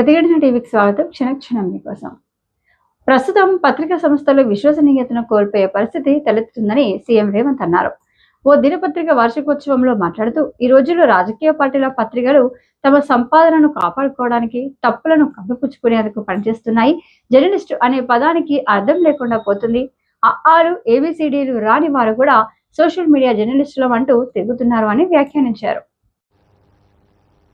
ప్రతిఘటన టీవీకి స్వాగతం. క్షణక్షణం మీకోసం. ప్రస్తుతం పత్రికా సంస్థలు విశ్వసనీయతను కోల్పోయే పరిస్థితి తలెత్తుతుందని సీఎం రేవంత్ అన్నారు. ఓ దినపత్రిక వార్షికోత్సవంలో మాట్లాడుతూ ఈ రోజుల్లో రాజకీయ పార్టీల పత్రికలు తమ సంపాదనను కాపాడుకోవడానికి తప్పులను కప్పిపుచ్చుకునేందుకు పనిచేస్తున్నాయి. జర్నలిస్టు అనే పదానికి అర్థం లేకుండా పోతుంది. ఆరు ఏబిసిడీలు రాని వారు కూడా సోషల్ మీడియా జర్నలిస్టులం అంటూ తిరుగుతున్నారు అని వ్యాఖ్యానించారు.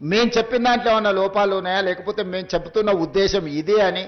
మేము చెప్పిన దాంట్లో ఏమన్నా లోపాలు ఉన్నాయా? లేకపోతే మేము చెబుతున్న ఉద్దేశం ఇదే అని?